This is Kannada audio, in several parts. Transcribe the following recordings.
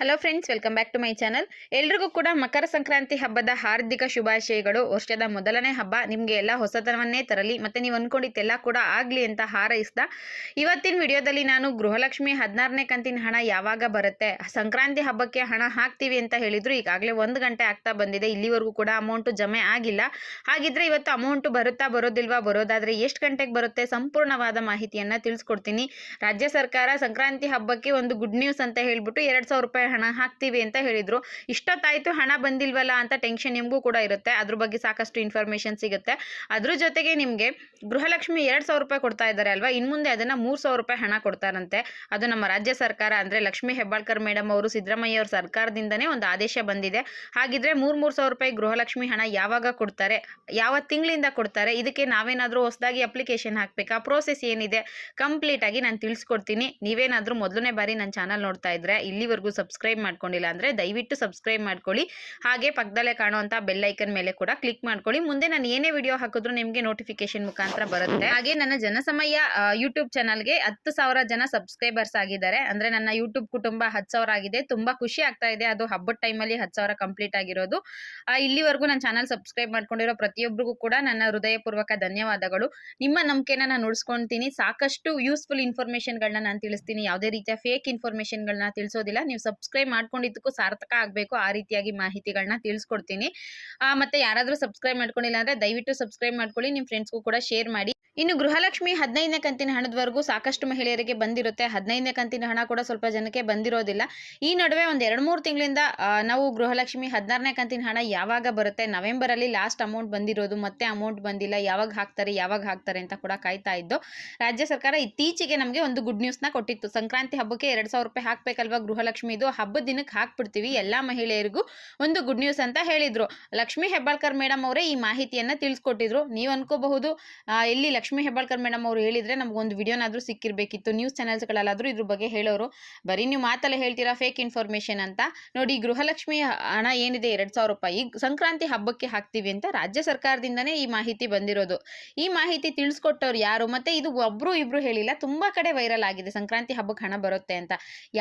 Hello friends welcome back to my channel ಎಲ್ರಿಗೂ ಕೂಡ ಮಕರ ಸಂಕ್ರಾಂತಿ ಹಬ್ಬದ ಹಾರ್ದಿಕ ಶುಭಾಶಯಗಳು. ವರ್ಷದ ಮೊದಲನೇ ಹಬ್ಬ, ನಿಮಗೆ ಎಲ್ಲ ಹೊಸತನವನ್ನೇ ತರಲಿ, ಮತ್ತು ನೀವು ಅಂದ್ಕೊಂಡಿದ್ದೆಲ್ಲ ಕೂಡ ಆಗಲಿ ಅಂತ ಹಾರೈಸ್ದ ಇವತ್ತಿನ ವಿಡಿಯೋದಲ್ಲಿ ನಾನು ಗೃಹಲಕ್ಷ್ಮಿ ಹದಿನಾರನೇ ಕಂತಿನ ಹಣ ಯಾವಾಗ ಬರುತ್ತೆ, ಸಂಕ್ರಾಂತಿ ಹಬ್ಬಕ್ಕೆ ಹಣ ಹಾಕ್ತೀವಿ ಅಂತ ಹೇಳಿದ್ರು, ಈಗಾಗಲೇ ಒಂದು ಗಂಟೆ ಆಗ್ತಾ ಬಂದಿದೆ, ಇಲ್ಲಿವರೆಗೂ ಕೂಡ ಅಮೌಂಟು ಜಮೆ ಆಗಿಲ್ಲ. ಹಾಗಿದ್ರೆ ಇವತ್ತು ಅಮೌಂಟು ಬರುತ್ತಾ ಬರೋದಿಲ್ವಾ, ಬರೋದಾದರೆ ಎಷ್ಟು ಗಂಟೆಗೆ ಬರುತ್ತೆ ಸಂಪೂರ್ಣವಾದ ಮಾಹಿತಿಯನ್ನು ತಿಳಿಸ್ಕೊಡ್ತೀನಿ. ರಾಜ್ಯ ಸರ್ಕಾರ ಸಂಕ್ರಾಂತಿ ಹಬ್ಬಕ್ಕೆ ಒಂದು ಗುಡ್ ನ್ಯೂಸ್ ಅಂತ ಹೇಳ್ಬಿಟ್ಟು ಎರಡು ಸಾವಿರ ರೂಪಾಯಿ ಹಣ ಹಾಕ್ತೀವಿ ಅಂತ ಹೇಳಿದ್ರು. ಇಷ್ಟೊತ್ತಾಯಿತು ಹಣ ಬಂದಿಲ್ವಲ್ಲ ಅಂತ ಟೆನ್ಷನ್ ನಿಮಗೂ ಕೂಡ ಇರುತ್ತೆ. ಅದ್ರ ಬಗ್ಗೆ ಸಾಕಷ್ಟು ಇನ್ಫಾರ್ಮೇಷನ್ ಸಿಗುತ್ತೆ. ಅದ್ರ ಜೊತೆಗೆ ನಿಮಗೆ ಗೃಹಲಕ್ಷ್ಮಿ ಎರಡು ಸಾವಿರ ರೂಪಾಯಿ ಕೊಡ್ತಾ ಇದ್ದಾರೆ ಅಲ್ವಾ? ಇನ್ನು ಮುಂದೆ ಅದನ್ನು ಮೂರು ಸಾವಿರ ರೂಪಾಯಿ ಹಣ ಕೊಡ್ತಾರಂತೆ. ಅದು ನಮ್ಮ ರಾಜ್ಯ ಸರ್ಕಾರ ಅಂದರೆ ಲಕ್ಷ್ಮೀ ಹೆಬ್ಬಾಳ್ಕರ್ ಮೇಡಮ್ ಅವರು, ಸಿದ್ದರಾಮಯ್ಯ ಅವ್ರ ಸರ್ಕಾರದಿಂದನೇ ಒಂದು ಆದೇಶ ಬಂದಿದೆ. ಹಾಗಿದ್ರೆ ಮೂರು ಮೂರು ಸಾವಿರ ರೂಪಾಯಿ ಗೃಹಲಕ್ಷ್ಮಿ ಹಣ ಯಾವಾಗ ಕೊಡ್ತಾರೆ? ಯಾವ ತಿಂಗಳಿಂದ ಕೊಡ್ತಾರೆ? ಇದಕ್ಕೆ ನಾವೇನಾದರೂ ಹೊಸದಾಗಿ ಅಪ್ಲಿಕೇಶನ್ ಹಾಕಬೇಕಾ? ಪ್ರೋಸೆಸ್ ಏನಿದೆ? ಕಂಪ್ಲೀಟ್ ಆಗಿ ನಾನು ತಿಳಿಸ್ಕೊಡ್ತೀನಿ. ನೀವೇನಾದರೂ ಮೊದಲನೇ ಬಾರಿ ನನ್ನ ಚಾನಲ್ ನೋಡ್ತಾ ಇದ್ರೆ ಇಲ್ಲಿವರೆಗೂ ಸಬ್ಸ್ಕ್ರೈಬ್ ಮಾಡ್ಕೊಂಡಿಲ್ಲ ಅಂದರೆ ದಯವಿಟ್ಟು ಸಬ್ಸ್ಕ್ರೈಬ್ ಮಾಡ್ಕೊಳ್ಳಿ. ಹಾಗೆ ಪಕ್ಕದಲ್ಲೇ ಕಾಣುವಂಥ ಬೆಲ್ ಐಕನ್ ಮೇಲೆ ಕೂಡ ಕ್ಲಿಕ್ ಮಾಡ್ಕೊಳ್ಳಿ. ಮುಂದೆ ನಾನು ಏನೇ ವಿಡಿಯೋ ಹಾಕಿದ್ರು ನಿಮಗೆ ನೋಟಿಫಿಕೇಶನ್ ಮುಖಾಂತರ ಬರುತ್ತೆ. ಹಾಗೆ ನನ್ನ ಜನಸಮಯ ಯೂಟ್ಯೂಬ್ ಚಾನಲ್ಗೆ ಹತ್ತು ಸಾವಿರ ಜನ ಸಬ್ಸ್ಕ್ರೈಬರ್ಸ್ ಆಗಿದ್ದಾರೆ. ಅಂದರೆ ನನ್ನ ಯೂಟ್ಯೂಬ್ ಕುಟುಂಬ ಹತ್ತು ಸಾವಿರ ಆಗಿದೆ. ತುಂಬ ಖುಷಿ ಆಗ್ತಾ ಇದೆ. ಅದು ಹಬ್ಬದ ಟೈಮಲ್ಲಿ ಹತ್ತು ಸಾವಿರ ಕಂಪ್ಲೀಟ್ ಆಗಿರೋದು. ಇಲ್ಲಿವರೆಗೂ ನನ್ನ ಚಾನಲ್ ಸಬ್ಸ್ಕ್ರೈಬ್ ಮಾಡ್ಕೊಂಡಿರೋ ಪ್ರತಿಯೊಬ್ಬರಿಗೂ ಕೂಡ ನನ್ನ ಹೃದಯಪೂರ್ವಕ ಧನ್ಯವಾದಗಳು. ನಿಮ್ಮ ನಂಬಿಕೆನ ನಾನು ಉಳಿಸ್ಕೊಳ್ತೀನಿ ಸಾಕಷ್ಟು ಯೂಸ್ಫುಲ್ ಇನ್ಫಾರ್ಮೇಷನ್ಗಳನ್ನ ನಾನು ತಿಳಿಸ್ತೀನಿ. ಯಾವುದೇ ರೀತಿಯ ಫೇಕ್ ಇನ್ಫಾರ್ಮೇಷನ್ಗಳನ್ನ ತಿಳಿಸೋದಿಲ್ಲ. ನೀವು ಸಬ್ಸ್ಕ್ರೈಬ್ ಮಾಡ್ಕೊಂಡಿದ್ದಕ್ಕೂ ಸಾರ್ಥಕ ಆಗಬೇಕು. ಆ ರೀತಿಯಾಗಿ ಮಾಹಿತಿಗಳನ್ನ ತಿಳಿಸ್ಕೊಡ್ತೀನಿ. ಮತ್ತೆ ಯಾರಾದರೂ ಸಬ್ಸ್ಕ್ರೈಬ್ ಮಾಡ್ಕೊಂಡಿಲ್ಲ ಅಂದರೆ ದಯವಿಟ್ಟು ಸಬ್ಸ್ಕ್ರೈಬ್ ಮಾಡ್ಕೊಳ್ಳಿ. ನಿಮ್ಮ ಫ್ರೆಂಡ್ಸ್ಗೂ ಕೂಡ ಶೇರ್ ಮಾಡಿ. ಇನ್ನು ಗೃಹಲಕ್ಷ್ಮಿ ಹದಿನೈದನೇ ಕಂತಿನ ಹಣದವರೆಗೂ ಸಾಕಷ್ಟು ಮಹಿಳೆಯರಿಗೆ ಬಂದಿರುತ್ತೆ. ಹದಿನೈದನೇ ಕಂತಿನ ಹಣ ಕೂಡ ಸ್ವಲ್ಪ ಜನಕ್ಕೆ ಬಂದಿರೋದಿಲ್ಲ. ಈ ನಡುವೆ ಒಂದು ಎರಡು ಮೂರು ತಿಂಗಳಿಂದ ನಾವು ಗೃಹಲಕ್ಷ್ಮಿ ಹದಿನಾರನೇ ಕಂತಿನ ಹಣ ಯಾವಾಗ ಬರುತ್ತೆ? ನವೆಂಬರಲ್ಲಿ ಲಾಸ್ಟ್ ಅಮೌಂಟ್ ಬಂದಿರೋದು, ಮತ್ತೆ ಅಮೌಂಟ್ ಬಂದಿಲ್ಲ. ಯಾವಾಗ ಹಾಕ್ತಾರೆ ಯಾವಾಗ ಹಾಕ್ತಾರೆ ಅಂತ ಕೂಡ ಕಾಯ್ತಾ ಇದ್ದು, ರಾಜ್ಯ ಸರ್ಕಾರ ಇತ್ತೀಚೆಗೆ ನಮಗೆ ಒಂದು ಗುಡ್ ನ್ಯೂಸ್ನ ಕೊಟ್ಟಿತ್ತು. ಸಂಕ್ರಾಂತಿ ಹಬ್ಬಕ್ಕೆ ಎರಡು ಸಾವಿರ ರೂಪಾಯಿ ಹಾಕ್ಬೇಕಲ್ವಾ ಗೃಹಲಕ್ಷ್ಮಿದು? ಹಬ್ಬದ ದಿನಕ್ಕೆ ಹಾಕ್ಬಿಡ್ತೀವಿ. ಎಲ್ಲ ಮಹಿಳೆಯರಿಗೂ ಒಂದು ಗುಡ್ ನ್ಯೂಸ್ ಅಂತ ಹೇಳಿದ್ರು. ಲಕ್ಷ್ಮೀ ಹೆಬ್ಬಾಳ್ಕರ್ ಮೇಡಮ್ ಅವರೇ ಈ ಮಾಹಿತಿಯನ್ನು ತಿಳಿಸ್ಕೊಟ್ಟಿದ್ರು. ನೀವು ಅನ್ಕೋಬಹುದು ಇಲ್ಲಿ ಲಕ್ಷ್ಮೀ ಹೆಬ್ಬಾಳ್ಕರ್ ಮೇಡಮ್ ಅವರು ಹೇಳಿದ್ರೆ ನಮಗೊಂದು ವಿಡಿಯೋನಾದರೂ ಸಿಕ್ಕಿರಬೇಕಿತ್ತು. ನ್ಯೂಸ್ ಚಾನೆಲ್ಸ್ಗಳಲ್ಲಾದರೂ ಇದ್ರ ಬಗ್ಗೆ ಹೇಳೋರು. ಬರೀ ನೀವು ಮಾತಲ್ಲ ಹೇಳ್ತೀರಾ ಫೇಕ್ ಇನ್ಫಾರ್ಮೇಷನ್ ಅಂತ? ನೋಡಿ ಗೃಹಲಕ್ಷ್ಮಿ ಹಣ ಏನಿದೆ ಎರಡು ಸಾವಿರ ರೂಪಾಯಿ. ಸಂಕ್ರಾಂತಿ ಹಬ್ಬಕ್ಕೆ ಹಾಕ್ತೀವಿ ಅಂತ ರಾಜ್ಯ ಸರ್ಕಾರದಿಂದನೇ ಈ ಮಾಹಿತಿ ಬಂದಿರೋದು. ಈ ಮಾಹಿತಿ ತಿಳಿಸ್ಕೊಟ್ಟವ್ರು ಯಾರು? ಮತ್ತೆ ಇದು ಒಬ್ರು ಇಬ್ರು ಹೇಳಿಲ್ಲ, ತುಂಬಾ ಕಡೆ ವೈರಲ್ ಆಗಿದೆ. ಸಂಕ್ರಾಂತಿ ಹಬ್ಬಕ್ಕೆ ಹಣ ಬರುತ್ತೆ ಅಂತ.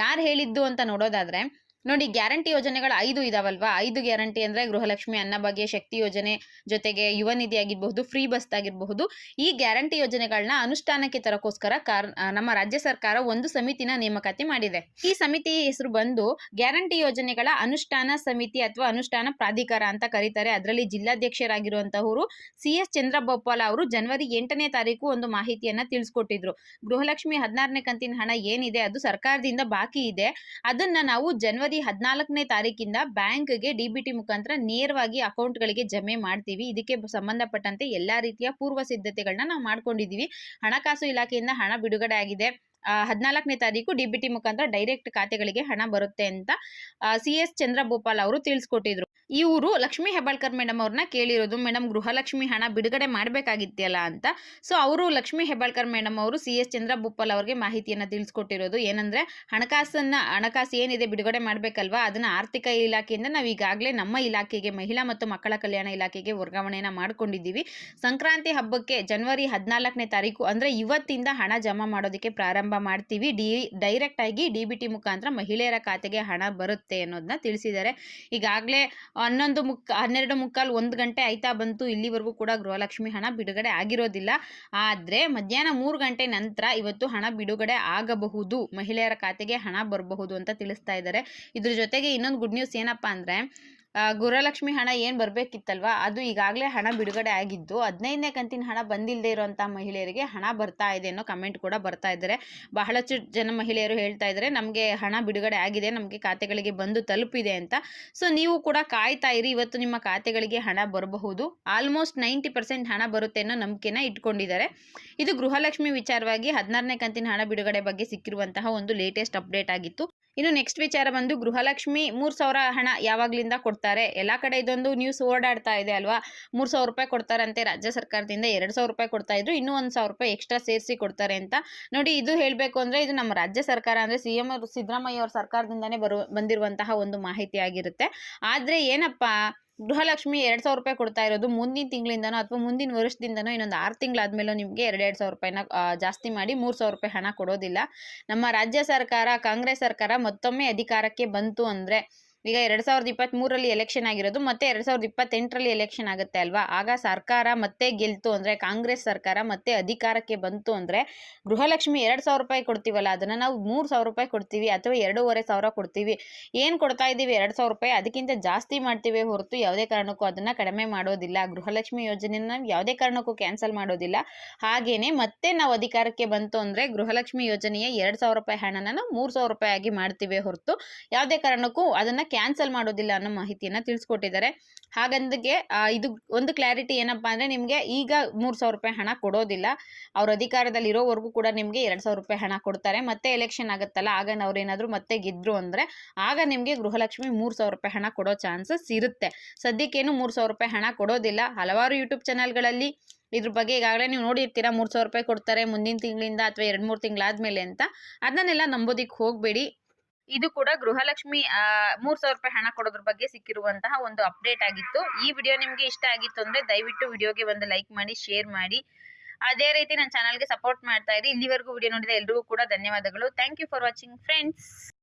ಯಾರು ಹೇಳಿದ್ದು ಅಂತ ನೋಡೋದಾದ್ರೆ ಹೇಳಿದಾದರೆ ನೋಡಿ, ಗ್ಯಾರಂಟಿ ಯೋಜನೆಗಳು ಐದು ಇದಾವಲ್ವಾ? ಐದು ಗ್ಯಾರಂಟಿ ಅಂದರೆ ಗೃಹಲಕ್ಷ್ಮಿ ಅನ್ನಭಾಗ್ಯ ಶಕ್ತಿ ಯೋಜನೆ ಜೊತೆಗೆ ಯುವ ನಿಧಿ ಆಗಿರಬಹುದು, ಫ್ರೀ ಬಸ್ ಆಗಿರಬಹುದು. ಈ ಗ್ಯಾರಂಟಿ ಯೋಜನೆಗಳನ್ನ ಅನುಷ್ಠಾನಕ್ಕೆ ತರಕೋಸ್ಕರ ಕಾರ್ ನಮ್ಮ ರಾಜ್ಯ ಸರ್ಕಾರ ಒಂದು ಸಮಿತಿನ ನೇಮಕಾತಿ ಮಾಡಿದೆ. ಈ ಸಮಿತಿ ಹೆಸರು ಬಂದು ಗ್ಯಾರಂಟಿ ಯೋಜನೆಗಳ ಅನುಷ್ಠಾನ ಸಮಿತಿ ಅಥವಾ ಅನುಷ್ಠಾನ ಪ್ರಾಧಿಕಾರ ಅಂತ ಕರೀತಾರೆ. ಅದರಲ್ಲಿ ಜಿಲ್ಲಾಧ್ಯಕ್ಷರಾಗಿರುವಂತಹವರು ಸಿ ಎಸ್ ಚಂದ್ರಬೋಪಾಲ ಅವರು ಜನವರಿ ಎಂಟನೇ ತಾರೀಕು ಒಂದು ಮಾಹಿತಿಯನ್ನ ತಿಳಿಸ್ಕೊಟ್ಟಿದ್ರು. ಗೃಹಲಕ್ಷ್ಮಿ ಹದಿನಾರನೇ ಕಂತಿನ ಹಣ ಏನಿದೆ? ಅದು ಸರ್ಕಾರದಿಂದ ಬಾಕಿ ಇದೆ. ಅದನ್ನ ನಾವು ಜನವರಿ ಹದಿನಾಲ್ಕನೇ ತಾರೀಕಿಂದ ಬ್ಯಾಂಕ್ಗೆ ಡಿ ಬಿ ಟಿ ಮುಖಾಂತರ ನೇರವಾಗಿ ಅಕೌಂಟ್ಗಳಿಗೆ ಜಮೆ ಮಾಡ್ತೀವಿ. ಇದಕ್ಕೆ ಸಂಬಂಧಪಟ್ಟಂತೆ ಎಲ್ಲಾ ರೀತಿಯ ಪೂರ್ವ ಸಿದ್ಧತೆಗಳನ್ನ ನಾವು ಮಾಡ್ಕೊಂಡಿದ್ದೀವಿ ಹಣಕಾಸು ಇಲಾಖೆಯಿಂದ ಹಣ ಬಿಡುಗಡೆ ಆಗಿದೆ. ಹದಿನಾಲ್ಕನೇ ತಾರೀಕು ಡಿ ಬಿ ಮುಖಾಂತರ ಡೈರೆಕ್ಟ್ ಖಾತೆಗಳಿಗೆ ಹಣ ಬರುತ್ತೆ ಅಂತ ಸಿ ಎಸ್ ಚಂದ್ರಭೂಪಾಲ್ ಅವರು ತಿಳಿಸ್ಕೊಟ್ಟಿದ್ರು. ಇವರು ಲಕ್ಷ್ಮೀ ಹೆಬ್ಬಾಳ್ಕರ್ ಮೇಡಮ್ ಅವ್ರನ್ನ ಕೇಳಿರೋದು, ಮೇಡಮ್, ಗೃಹಲಕ್ಷ್ಮಿ ಹಣ ಬಿಡುಗಡೆ ಮಾಡಬೇಕಾಗಿತ್ತಲ್ಲ ಅಂತ? ಸೊ, ಅವರು ಲಕ್ಷ್ಮೀ ಹೆಬ್ಬಾಳ್ಕರ್ ಮೇಡಮ್ ಅವರು ಸಿ ಎಸ್ ಚಂದ್ರಭೂಪಾಲ್ ಅವ್ರಿಗೆ ಮಾಹಿತಿಯನ್ನು ತಿಳಿಸ್ಕೊಟ್ಟಿರೋದು. ಏನಂದ್ರೆ, ಹಣಕಾಸನ್ನ, ಹಣಕಾಸು ಏನಿದೆ ಬಿಡುಗಡೆ ಮಾಡಬೇಕಲ್ವಾ? ಅದನ್ನ ಆರ್ಥಿಕ ಇಲಾಖೆಯಿಂದ ನಾವು ಈಗಾಗಲೇ ನಮ್ಮ ಇಲಾಖೆಗೆ, ಮಹಿಳಾ ಮತ್ತು ಮಕ್ಕಳ ಕಲ್ಯಾಣ ಇಲಾಖೆಗೆ ವರ್ಗಾವಣೆಯನ್ನು ಮಾಡ್ಕೊಂಡಿದ್ದೀವಿ. ಸಂಕ್ರಾಂತಿ ಹಬ್ಬಕ್ಕೆ ಜನವರಿ ಹದಿನಾಲ್ಕನೇ ತಾರೀಕು ಅಂದ್ರೆ ಇವತ್ತಿಂದ ಹಣ ಜಮಾ ಮಾಡೋದಕ್ಕೆ ಪ್ರಾರಂಭ ಮಾಡ್ತೀವಿ. ಡಿ, ಡೈರೆಕ್ಟ್ ಆಗಿ ಡಿ ಬಿ ಟಿ ಮುಖಾಂತರ ಮಹಿಳೆಯರ ಖಾತೆಗೆ ಹಣ ಬರುತ್ತೆ ಅನ್ನೋದನ್ನ ತಿಳಿಸಿದ್ದಾರೆ. ಈಗಾಗಲೇ ಹನ್ನೊಂದು ಮುಕ್, ಹನ್ನೆರಡು ಮುಕ್ಕಾಲು ಒಂದು ಗಂಟೆ ಆಯ್ತಾ ಬಂತು. ಇಲ್ಲಿವರೆಗೂ ಕೂಡ ಗೃಹಲಕ್ಷ್ಮಿ ಹಣ ಬಿಡುಗಡೆ ಆಗಿರೋದಿಲ್ಲ. ಆದರೆ ಮಧ್ಯಾಹ್ನ ಮೂರು ಗಂಟೆ ನಂತರ ಇವತ್ತು ಹಣ ಬಿಡುಗಡೆ ಆಗಬಹುದು. ಮಹಿಳೆಯರ ಖಾತೆಗೆ ಹಣ ಬರಬಹುದು ಅಂತ ತಿಳಿಸ್ತಾ ಇದ್ದಾರೆ. ಇದ್ರ ಜೊತೆಗೆ ಇನ್ನೊಂದು ಗುಡ್ ನ್ಯೂಸ್ ಏನಪ್ಪಾ ಅಂದರೆ ಗೃಹಲಕ್ಷ್ಮಿ ಹಣ ಏನು ಬರಬೇಕಿತ್ತಲ್ವಾ? ಅದು ಈಗಾಗಲೇ ಹಣ ಬಿಡುಗಡೆ ಆಗಿದ್ದು, ಹದಿನೈದನೇ ಕಂತಿನ ಹಣ ಬಂದಿಲ್ಲದೆ ಇರುವಂಥ ಮಹಿಳೆಯರಿಗೆ ಹಣ ಬರ್ತಾ ಇದೆ ಅನ್ನೋ ಕಮೆಂಟ್ ಕೂಡ ಬರ್ತಾ ಇದ್ದಾರೆ. ಬಹಳಷ್ಟು ಜನ ಮಹಿಳೆಯರು ಹೇಳ್ತಾ ಇದ್ದಾರೆ, ನಮಗೆ ಹಣ ಬಿಡುಗಡೆ ಆಗಿದೆ, ನಮಗೆ ಖಾತೆಗಳಿಗೆ ಬಂದು ತಲುಪಿದೆ ಅಂತ. ಸೊ ನೀವು ಕೂಡ ಕಾಯ್ತಾ ಇರಿ, ಇವತ್ತು ನಿಮ್ಮ ಖಾತೆಗಳಿಗೆ ಹಣ ಬರಬಹುದು. ಆಲ್ಮೋಸ್ಟ್ ನೈಂಟಿ ಪರ್ಸೆಂಟ್ ಹಣ ಬರುತ್ತೆ ಅನ್ನೋ ನಂಬಿಕೆನ ಇಟ್ಕೊಂಡಿದ್ದಾರೆ. ಇದು ಗೃಹಲಕ್ಷ್ಮಿ ವಿಚಾರವಾಗಿ ಹದಿನಾರನೇ ಕಂತಿನ ಹಣ ಬಿಡುಗಡೆ ಬಗ್ಗೆ ಸಿಕ್ಕಿರುವಂತಹ ಒಂದು ಲೇಟೆಸ್ಟ್ ಅಪ್ಡೇಟ್ ಆಗಿತ್ತು. ಇನ್ನು ನೆಕ್ಸ್ಟ್ ವಿಚಾರ ಬಂದು ಗೃಹಲಕ್ಷ್ಮಿ ಮೂರು ಸಾವಿರ ಹಣ ಯಾವಾಗಲಿಂದ ಕೊಡ್ತಾರೆ? ಎಲ್ಲ ಕಡೆ ಇದೊಂದು ನ್ಯೂಸ್ ಓಡಾಡ್ತಾ ಇದೆ ಅಲ್ವಾ? ಮೂರು ಸಾವಿರ ರೂಪಾಯಿ ಕೊಡ್ತಾರಂತೆ ರಾಜ್ಯ ಸರ್ಕಾರದಿಂದ, ಎರಡು ಸಾವಿರ ರೂಪಾಯಿ ಕೊಡ್ತಾ ಇದ್ರು, ಇನ್ನೂ ಒಂದು ಸಾವಿರ ರೂಪಾಯಿ ಎಕ್ಸ್ಟ್ರಾ ಸೇರಿಸಿ ಕೊಡ್ತಾರೆ ಅಂತ. ನೋಡಿ, ಇದು ಹೇಳಬೇಕು ಅಂದರೆ ಇದು ನಮ್ಮ ರಾಜ್ಯ ಸರ್ಕಾರ ಅಂದರೆ ಸಿ ಎಂ ಸಿದ್ದರಾಮಯ್ಯ ಅವ್ರ ಸರ್ಕಾರದಿಂದನೇ ಬರು, ಬಂದಿರುವಂತಹ ಒಂದು ಮಾಹಿತಿ ಆಗಿರುತ್ತೆ. ಆದರೆ ಏನಪ್ಪ ಗೃಹಲಕ್ಷ್ಮಿ ಎರಡು ಸಾವಿರ ರೂಪಾಯಿ ಕೊಡ್ತಾ ಇರೋದು ಮುಂದಿನ ತಿಂಗಳಿಂದನೋ ಅಥವಾ ಮುಂದಿನ ವರ್ಷದಿಂದನೋ ಇನ್ನೊಂದು ಆರು ತಿಂಗಳಾದ್ಮೇಲೂ ನಿಮಗೆ ಎರಡು ಎರಡು ಸಾವಿರ ರೂಪಾಯಿನ ಜಾಸ್ತಿ ಮಾಡಿ ಮೂರು ಸಾವಿರ ರೂಪಾಯಿ ಹಣ ಕೊಡೋದಿಲ್ಲ. ನಮ್ಮ ರಾಜ್ಯ ಸರ್ಕಾರ, ಕಾಂಗ್ರೆಸ್ ಸರ್ಕಾರ ಮತ್ತೊಮ್ಮೆ ಅಧಿಕಾರಕ್ಕೆ ಬಂತು ಅಂದರೆ ಈಗ ಎರಡು ಸಾವಿರದ ಇಪ್ಪತ್ತ್ಮೂರರಲ್ಲಿ ಎಲೆಕ್ಷನ್ ಆಗಿರೋದು, ಮತ್ತೆ ಎರಡು ಸಾವಿರದ ಇಪ್ಪತ್ತೆಂಟರಲ್ಲಿ ಎಲೆಕ್ಷನ್ ಆಗುತ್ತೆ ಅಲ್ವಾ? ಆಗ ಸರ್ಕಾರ ಮತ್ತೆ ಗೆಲ್ತು ಅಂದರೆ, ಕಾಂಗ್ರೆಸ್ ಸರ್ಕಾರ ಮತ್ತೆ ಅಧಿಕಾರಕ್ಕೆ ಬಂತು ಅಂದರೆ, ಗೃಹಲಕ್ಷ್ಮಿ ಎರಡು ಸಾವಿರ ರೂಪಾಯಿ ಕೊಡ್ತೀವಲ್ಲ, ಅದನ್ನು ನಾವು ಮೂರು ಸಾವಿರ ರೂಪಾಯಿ ಕೊಡ್ತೀವಿ ಅಥವಾ ಎರಡೂವರೆ ಸಾವಿರ ಕೊಡ್ತೀವಿ. ಏನು ಕೊಡ್ತಾ ಇದ್ದೀವಿ ಎರಡು ಸಾವಿರ ರೂಪಾಯಿ? ಅದಕ್ಕಿಂತ ಜಾಸ್ತಿ ಮಾಡ್ತೀವಿ ಹೊರತು ಯಾವುದೇ ಕಾರಣಕ್ಕೂ ಅದನ್ನು ಕಡಿಮೆ ಮಾಡೋದಿಲ್ಲ. ಗೃಹಲಕ್ಷ್ಮಿ ಯೋಜನೆ ನಾವು ಯಾವುದೇ ಕಾರಣಕ್ಕೂ ಕ್ಯಾನ್ಸಲ್ ಮಾಡೋದಿಲ್ಲ. ಹಾಗೇನೆ ಮತ್ತೆ ನಾವು ಅಧಿಕಾರಕ್ಕೆ ಬಂತು ಅಂದರೆ, ಗೃಹಲಕ್ಷ್ಮಿ ಯೋಜನೆಯ ಎರಡು ಸಾವಿರ ರೂಪಾಯಿ ಹಣನ ನಾವು ಮೂರು ಸಾವಿರ ರೂಪಾಯಿ ಆಗಿ ಮಾಡ್ತೀವಿ ಹೊರತು, ಯಾವುದೇ ಕಾರಣಕ್ಕೂ ಅದನ್ನು ಕ್ಯಾನ್ಸಲ್ ಮಾಡೋದಿಲ್ಲ ಅನ್ನೋ ಮಾಹಿತಿಯನ್ನು ತಿಳಿಸ್ಕೊಟ್ಟಿದ್ದಾರೆ. ಹಾಗಂದಿಗೆ ಇದು ಒಂದು ಕ್ಲಾರಿಟಿ ಏನಪ್ಪ ಅಂದರೆ ನಿಮಗೆ ಈಗ ಮೂರು ಸಾವಿರ ರೂಪಾಯಿ ಹಣ ಕೊಡೋದಿಲ್ಲ. ಅವ್ರ ಅಧಿಕಾರದಲ್ಲಿ ಇರೋವರೆಗೂ ಕೂಡ ನಿಮಗೆ ಎರಡು ಸಾವಿರ ರೂಪಾಯಿ ಹಣ ಕೊಡ್ತಾರೆ. ಮತ್ತೆ ಎಲೆಕ್ಷನ್ ಆಗುತ್ತಲ್ಲ, ಆಗ ಅವ್ರೇನಾದರೂ ಮತ್ತೆ ಗೆದ್ರು ಅಂದರೆ, ಆಗ ನಿಮಗೆ ಗೃಹಲಕ್ಷ್ಮಿ ಮೂರು ಸಾವಿರ ರೂಪಾಯಿ ಹಣ ಕೊಡೋ ಚಾನ್ಸಸ್ ಇರುತ್ತೆ. ಸದ್ಯಕ್ಕೇನು ಮೂರು ಸಾವಿರ ರೂಪಾಯಿ ಹಣ ಕೊಡೋದಿಲ್ಲ. ಹಲವಾರು ಯೂಟ್ಯೂಬ್ ಚಾನಲ್ಗಳಲ್ಲಿ ಇದ್ರ ಬಗ್ಗೆ ಈಗಾಗಲೇ ನೀವು ನೋಡಿರ್ತೀರಾ, ಮೂರು ಸಾವಿರ ರೂಪಾಯಿ ಕೊಡ್ತಾರೆ ಮುಂದಿನ ತಿಂಗಳಿಂದ ಅಥವಾ ಎರಡು ಮೂರು ತಿಂಗಳಾದ್ಮೇಲೆ ಅಂತ. ಅದನ್ನೆಲ್ಲ ನಂಬೋದಿಕ್ಕೆ ಹೋಗಬೇಡಿ. ಇದು ಕೂಡ ಗೃಹಲಕ್ಷ್ಮಿ ಮೂರ್ ಸಾವಿರ ರೂಪಾಯಿ ಹಣ ಕೊಡೋದ್ರ ಬಗ್ಗೆ ಸಿಕ್ಕಿರುವಂತಹ ಒಂದು ಅಪ್ಡೇಟ್ ಆಗಿತ್ತು. ಈ ವಿಡಿಯೋ ನಿಮ್ಗೆ ಇಷ್ಟ ಆಗಿತ್ತು ಅಂದ್ರೆ ದಯವಿಟ್ಟು ವಿಡಿಯೋಗೆ ಒಂದು ಲೈಕ್ ಮಾಡಿ ಶೇರ್ ಮಾಡಿ. ಅದೇ ರೀತಿ ನನ್ನ ಚಾನಲ್ಗೆ ಸಪೋರ್ಟ್ ಮಾಡ್ತಾ ಇರಿ. ಇಲ್ಲಿವರೆಗೂ ವಿಡಿಯೋ ನೋಡಿದ ಎಲ್ರಿಗೂ ಕೂಡ ಧನ್ಯವಾದಗಳು. Thank you for watching friends